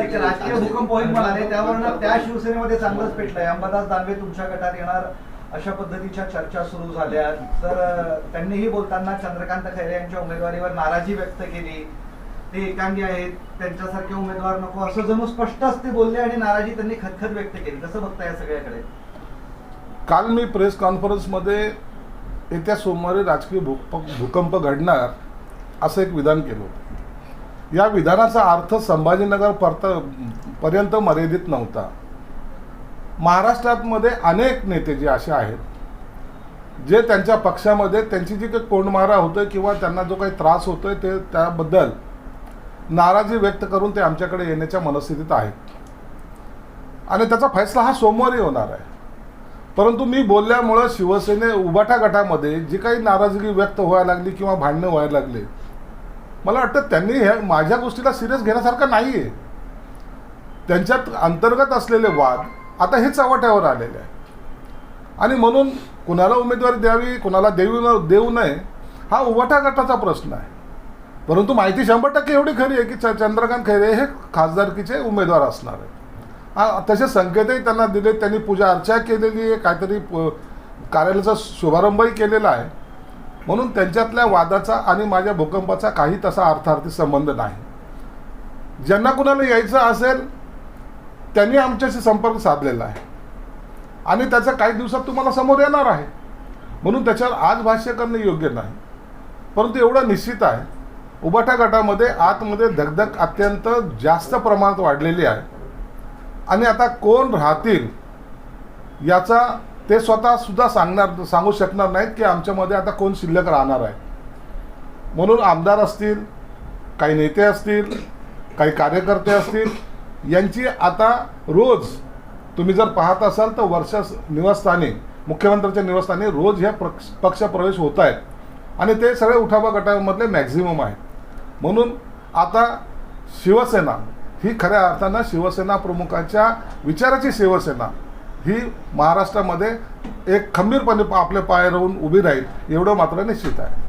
एक राजकीय भूकंप होईल म्हणाले त्यावर त्या शिवसेनेमध्ये चांगलंच पेटलंय. अंबादास दानवे तुमच्या गटात येणार अशा पद्धतीच्या चर्चा सुरू झाल्या. तर त्यांनीही बोलताना चंद्रकांत खैरे यांच्या उमेदवारीवर नाराजी व्यक्त केली. ते एकांगी आहेत. त्यांच्यासारखे उमेदवार नको. असं जणू स्पष्टच ते बोलले आणि नाराजी त्यांनी खतखत व्यक्त केली. कसं बघता या सगळ्याकडे? काल मी प्रेस कॉन्फरन्समध्ये येत्या सोमवारी राजकीय भूकंप घडणार असं एक विधान केलं होतं. या विधानाचा अर्थ संभाजीनगर परत पर्यंत मर्यादित नव्हता. महाराष्ट्रातमध्ये अनेक नेते जे असे आहेत जे त्यांच्या पक्षामध्ये त्यांची जी काही कोंडमारा होतोय किंवा त्यांना जो काही त्रास होतोय ते त्याबद्दल नाराजी व्यक्त करून ते आमच्याकडे येण्याच्या मनस्थितीत आहेत. आणि त्याचा फैसला हा सोमवारी होणार आहे. परंतु मी बोलल्यामुळं शिवसेने उबाटा गटामध्ये जी काही नाराजगी व्यक्त व्हायला लागली किंवा भांडणं व्हायला लागले मला वाटतं त्यांनी ह्या माझ्या गोष्टीला सिरियस घेण्यासारखं नाही आहे त्यांच्यात अंतर्गत असलेले वाद आता हे चव्हाट्यावर आलेले आहे आणि म्हणून कुणाला उमेदवारी द्यावी कुणाला देऊ न देऊ नये हा उभाटा गटाचा प्रश्न आहे. परंतु माहिती शंभर टक्के एवढी खरी आहे की च- चंद्रकांत खैरे हे खासदारकीचे उमेदवार असणार आहेत. आ- तसे संकेतही त्यांना दिले त्यांनी पूजा अर्चा केलेली आहे काहीतरी प- कार्यालयाचा शुभारंभही केलेला आहे. म्हणून त्यांच्यातल्या वादाचा आणि माझ्या भूकंपाचा काही तसा अर्थार्थी संबंध नाही. ज्यांना कुणाला यायचं असेल त्यांनी आमच्याशी संपर्क साधलेला आहे. आणि त्याचा काही दिवसात तुम्हाला समोर येणार आहे. म्हणून त्याच्यावर आज भाष्य करणे योग्य नाही. परंतु एवढं निश्चित आहे उबाटा गटामध्ये आतमध्ये धगधग अत्यंत जास्त प्रमाणात वाढलेली आहे. आणि आता कोण राहतील याचा ते स्वतः सुद्धा सांगणार सांगू शकणार नाहीत की आमच्यामध्ये आता कोण शिल्लक राहणार आहे. म्हणून आमदार असतील काही नेते असतील काही कार्यकर्ते असतील यांची आता रोज तुम्ही जर पाहत असाल तर वर्षा निवासस्थानी मुख्यमंत्र्यांच्या निवासस्थानी रोज ह्या पक्ष पक्षप्रवेश होत आहेत. आणि ते सगळे उठावा गटामधले मॅक्झिमम आहेत. म्हणून आता शिवसेना ही खऱ्या अर्थानं शिवसेना प्रमुखांच्या विचाराची शिवसेना ही महाराष्ट्रामध्ये एक खंबीरपणे आपले पाय राहून उभी राहील एवढं मात्र निश्चित आहे.